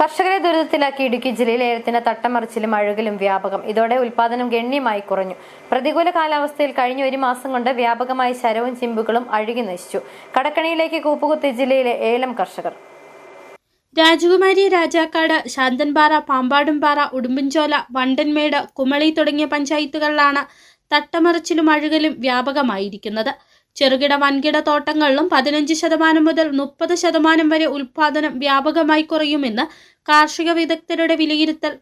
കർഷകരെ ദുരിതത്തിലാക്കി ഇടുക്കി ജില്ലയിൽ ഏലത്തിന്റെ തട്ടമറിച്ചിലും അഴുകലും വ്യാപകം. ഇതോടെ ഉൽപാദനം ഗണ്യമായി കുറഞ്ഞു. പ്രതികൂല കാലാവസ്ഥയിൽ കഴിഞ്ഞ ഒരു മാസം കൊണ്ട് വ്യാപകമായി ശരവും ചിമ്പുകളും അഴുകി നശിച്ചു. കടക്കണിയിലേക്ക് കൂപ്പുകുത്തി ജില്ലയിലെ ഏലം കർഷകർ. രാജകുമാരി രാജാക്കാട് ശാന്തൻപാറ പാമ്പാടുംപാറ ഉടുമ്പൻചോല വണ്ടൻമേട് കുമളി തുടങ്ങിയ പഞ്ചായത്തുകളിലാണ് തട്ടമറിച്ചിലും അഴുകലും വ്യാപകമായിരിക്കുന്നത്. ചെറുകിട വൻകിട തോട്ടങ്ങളിലും പതിനഞ്ച് ശതമാനം മുതൽ മുപ്പത് ശതമാനം വരെ ഉൽപാദനം വ്യാപകമായി കുറയുമെന്ന് കാർഷിക വിദഗ്ധരുടെ വിലയിരുത്തൽ.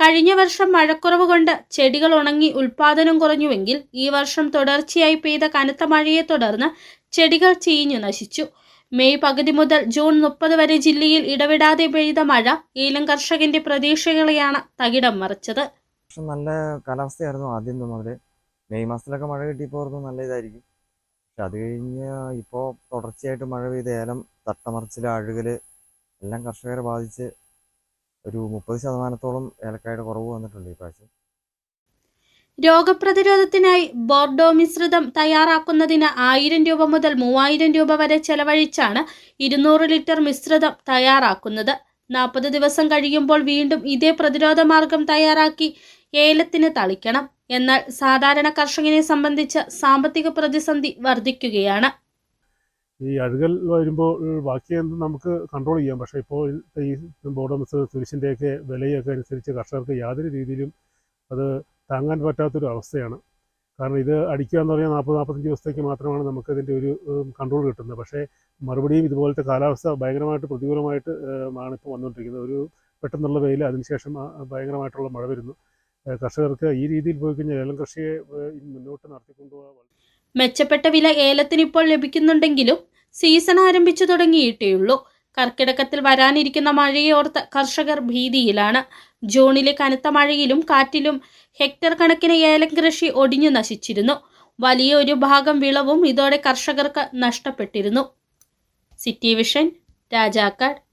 കഴിഞ്ഞ വർഷം മഴക്കുറവ് കൊണ്ട് ചെടികൾ ഉണങ്ങി ഉൽപാദനം കുറഞ്ഞുവെങ്കിൽ ഈ വർഷം തുടർച്ചയായി പെയ്ത കനത്ത മഴയെ തുടർന്ന് ചെടികൾ ചീഞ്ഞു നശിച്ചു. മെയ് പകുതി മുതൽ ജൂൺ മുപ്പത് വരെ ജില്ലയിൽ ഇടവിടാതെ പെയ്ത മഴ ഏലം കർഷകന്റെ പ്രതീക്ഷകളെയാണ് തകിടം മറിച്ചത്. നല്ല കാലാവസ്ഥയായിരുന്നു ആദ്യം മുതൽ. മെയ് മാസത്തിലൊക്കെ മഴ കിട്ടിയപ്പോൾ നല്ല ഇതായിരിക്കും. പക്ഷെ അത് കഴിഞ്ഞ് ഇപ്പോൾ തുടർച്ചയായിട്ട് മഴ പെയ്ത് ഏലം തട്ടമറിച്ചിൽ അഴുകൽ എല്ലാം കർഷകരെ ബാധിച്ച് ഒരു മുപ്പത് ശതമാനത്തോളം ഏലക്കായുടെ കുറവ് വന്നിട്ടുണ്ട് ഈ പ്രാവശ്യം. രോഗപ്രതിരോധത്തിനായി ബോർഡോ മിശ്രിതം തയ്യാറാക്കുന്നതിന് ആയിരം രൂപ മുതൽ മൂവായിരം രൂപ വരെ ചെലവഴിച്ചാണ് ഇരുന്നൂറ് ലിറ്റർ മിശ്രിതം തയ്യാറാക്കുന്നത്. നാൽപ്പത് ദിവസം കഴിയുമ്പോൾ വീണ്ടും ഇതേ പ്രതിരോധ മാർഗം തയ്യാറാക്കി ഏലത്തിന് തളിക്കണം. എന്നാൽ സാധാരണ കർഷകനെ സംബന്ധിച്ച് സാമ്പത്തിക പ്രതിസന്ധി വർദ്ധിക്കുകയാണ്. ഈ അഴുകൽ വരുമ്പോൾ ബാക്കി എന്തും നമുക്ക് കൺട്രോൾ ചെയ്യാം. പക്ഷേ ഇപ്പോൾ ഈ ബോഡോമിസ് തുരിശിന്റെയൊക്കെ വിലയൊക്കെ അനുസരിച്ച് കർഷകർക്ക് യാതൊരു രീതിയിലും അത് താങ്ങാൻ പറ്റാത്തൊരു അവസ്ഥയാണ്. കാരണം ഇത് അടിക്കുക എന്ന് പറഞ്ഞാൽ നാൽപ്പത് നാൽപ്പത്തഞ്ച് ദിവസത്തേക്ക് മാത്രമാണ് നമുക്ക് ഇതിന്റെ ഒരു കൺട്രോൾ കിട്ടുന്നത്. പക്ഷേ മറുപടിയും ഇതുപോലത്തെ കാലാവസ്ഥ ഭയങ്കരമായിട്ട് പ്രതികൂലമായിട്ട് ആണ് ഇപ്പോൾ വന്നുകൊണ്ടിരിക്കുന്നത്. ഒരു പെട്ടെന്നുള്ള വെയിൽ അതിനുശേഷം ഭയങ്കരമായിട്ടുള്ള മഴ വരുന്നു. കർഷകർക്ക് ഈ രീതിയിൽ പോയി കഴിഞ്ഞാൽ ഏലം കൃഷിയെ മുന്നോട്ട് നടത്തിക്കൊണ്ടുപോകാൻ മെച്ചപ്പെട്ട വില ഏലത്തിന് ഇപ്പോൾ ലഭിക്കുന്നുണ്ടെങ്കിലും സീസൺ ആരംഭിച്ചു തുടങ്ങിയിട്ടേയുള്ളൂ. കർക്കിടകത്തിൽ വരാനിരിക്കുന്ന മഴയെ ഓർത്ത് കർഷകർ ഭീതിയിലാണ്. ജൂണിലെ കനത്ത മഴയിലും കാറ്റിലും ഹെക്ടർ കണക്കിന് ഏലം കൃഷി ഒടിഞ്ഞു നശിച്ചിരുന്നു. വലിയ ഒരു ഭാഗം വിളവും ഇതോടെ കർഷകർക്ക് നഷ്ടപ്പെട്ടിരുന്നു. City vision Rajakkad.